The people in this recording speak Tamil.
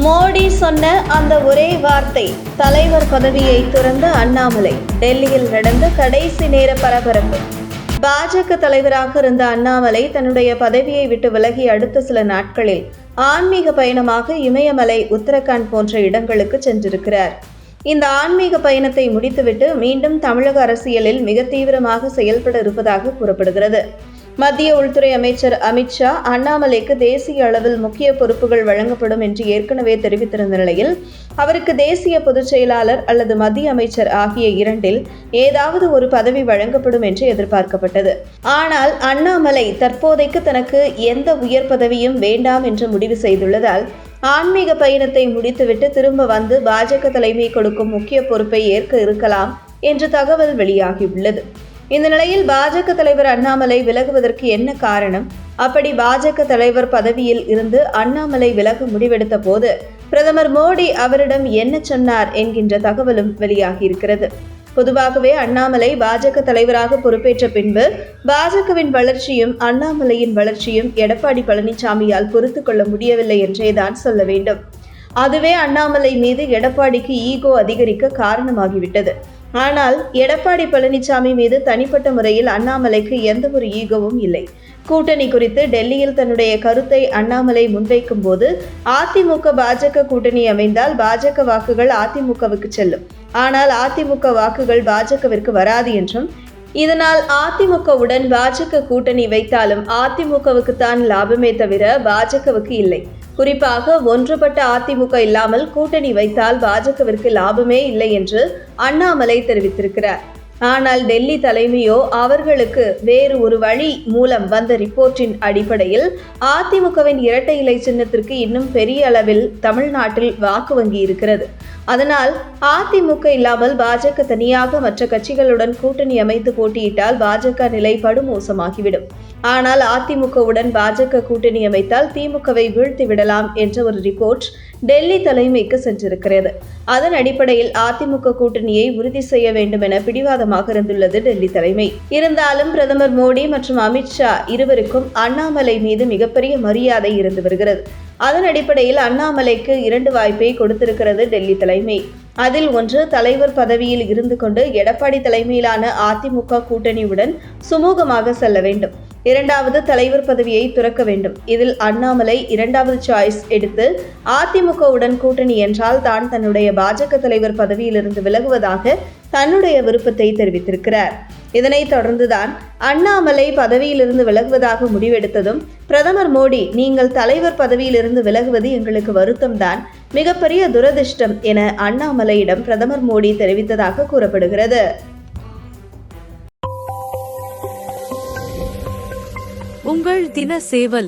மோடி சொன்ன அந்த ஒரே வார்த்தை தலைவர் பதவியை துறந்த அண்ணாமலை டெல்லியில் நடந்த கடைசி நேர பரபரப்பு. பாஜக தலைவராக இருந்த அண்ணாமலை தன்னுடைய பதவியை விட்டு விலகி அடுத்த சில நாட்களில் ஆன்மீக பயணமாக இமயமலை உத்தரகாண்ட் போன்ற இடங்களுக்கு சென்றிருக்கிறார். இந்த ஆன்மீக பயணத்தை முடித்துவிட்டு மீண்டும் தமிழக அரசியலில் மிக தீவிரமாக செயல்பட இருப்பதாக கூறப்படுகிறது. மத்திய உள்துறை அமைச்சர் அமித்ஷா அண்ணாமலைக்கு தேசிய அளவில் முக்கிய பொறுப்புகள் வழங்கப்படும் என்று ஏற்கனவே தெரிவித்திருந்த நிலையில் அவருக்கு தேசிய பொதுச் செயலாளர் அல்லது மத்திய அமைச்சர் ஆகிய இரண்டில் ஏதாவது ஒரு பதவி வழங்கப்படும் என்று எதிர்பார்க்கப்பட்டது. ஆனால் அண்ணாமலை தற்போதைக்கு தனக்கு எந்த உயர் பதவியும் வேண்டாம் என்று முடிவு செய்துள்ளதால் ஆன்மீக பயணத்தை முடித்துவிட்டு திரும்ப வந்து பாஜக தலைமை கொடுக்கும் முக்கிய பொறுப்பை ஏற்க இருக்கலாம் என்று தகவல் வெளியாகியுள்ளது. இந்த நிலையில் பாஜக தலைவர் அண்ணாமலை விலகுவதற்கு என்ன காரணம்? அப்படி பாஜக தலைவர் பதவியில் இருந்து அண்ணாமலை விலக முடிவெடுத்த போது பிரதமர் மோடி அவரிடம் என்ன சொன்னார் என்கின்ற தகவலும் வெளியாகியிருக்கிறது. பொதுவாகவே அண்ணாமலை பாஜக தலைவராக பொறுப்பேற்ற பின்பு பாஜகவின் வளர்ச்சியும் அண்ணாமலையின் வளர்ச்சியும் எடப்பாடி பழனிசாமியால் பொறுத்து கொள்ள முடியவில்லை என்றேதான் சொல்ல வேண்டும். அதுவே அண்ணாமலை மீது எடப்பாடிக்கு ஈகோ அதிகரிக்க காரணமாகிவிட்டது. ஆனால் எடப்பாடி பழனிசாமி மீது தனிப்பட்ட முறையில் அண்ணாமலைக்கு எந்த ஒரு ஈகோவும் இல்லை. கூட்டணி குறித்து டெல்லியில் தன்னுடைய கருத்தை அண்ணாமலை முன்வைக்கும் போது அதிமுக பாஜக கூட்டணி அமைந்தால் பாஜக வாக்குகள் அதிமுகவுக்கு செல்லும். ஆனால் அதிமுக வாக்குகள் பாஜகவிற்கு வராது என்றும் இதனால் அதிமுகவுடன் பாஜக கூட்டணி வைத்தாலும் அதிமுகவுக்கு தான் லாபமே தவிர பாஜகவுக்கு இல்லை. குறிப்பாக ஒன்றுபட்ட அதிமுக இல்லாமல் கூட்டணி வைத்தால் பாஜகவிற்கு லாபமே இல்லை என்று அண்ணாமலை தெரிவித்திருக்கிறார். ஆனால் டெல்லி தலைமையோ அவர்களுக்கு வேறு ஒரு வழி மூலம் வந்த ரிப்போர்ட்டின் அடிப்படையில் அதிமுகவின் இரட்டை இலை சின்னத்திற்கு இன்னும் பெரிய அளவில் தமிழ்நாட்டில் வாக்கு வங்கி இருக்கிறது. அதனால் அதிமுக இல்லாமல் பாஜக தனியாக மற்ற கட்சிகளுடன் கூட்டணி அமைத்து போட்டியிட்டால் பாஜக நிலை படுமோசமாகிவிடும் ஆனால் அதிமுகவுடன் பாஜக கூட்டணி அமைத்தால் திமுகவை வீழ்த்தி விடலாம் என்ற ஒரு ரிப்போர்ட் டெல்லி தலைமைக்கு சென்றிருக்கிறது. அதன் அடிப்படையில் அதிமுக கூட்டணியை உறுதி செய்ய வேண்டும் என பிடிவாதமாக இருந்துள்ளது டெல்லி தலைமை. இருந்தாலும் பிரதமர் மோடி மற்றும் அமித்ஷா இருவருக்கும் அண்ணாமலை மீது மிகப்பெரிய மரியாதை இருந்து வருகிறது. அதன் அடிப்படையில் அண்ணாமலைக்கு இரண்டு வாய்ப்பை கொடுத்திருக்கிறது டெல்லி தலைமை. அதில் ஒன்று தலைவர் பதவியில் இருந்து கொண்டு எடப்பாடி தலைமையிலான அதிமுக கூட்டணியுடன் சுமூகமாக செல்ல வேண்டும். இரண்டாவது தலைவர் பதவியை துறக்க வேண்டும். இதில் அண்ணாமலை இரண்டாவது சாய்ஸ் எடுத்து அதிமுகவுடன் கூட்டணி என்றால் தான் தன்னுடைய பாஜக தலைவர் பதவியிலிருந்து விலகுவதாக தன்னுடைய விருப்பத்தை தெரிவித்திருக்கிறார். இதனைத் தொடர்ந்துதான் அண்ணாமலை பதவியிலிருந்து விலகுவதாக முடிவெடுத்ததும் பிரதமர் மோடி நீங்கள் தலைவர் பதவியிலிருந்து விலகுவது எங்களுக்கு வருத்தம்தான் மிகப்பெரிய துரதிர்ஷ்டம் என அண்ணாமலையிடம் பிரதமர் மோடி தெரிவித்ததாக கூறப்படுகிறது. உங்கள் தின சேவல்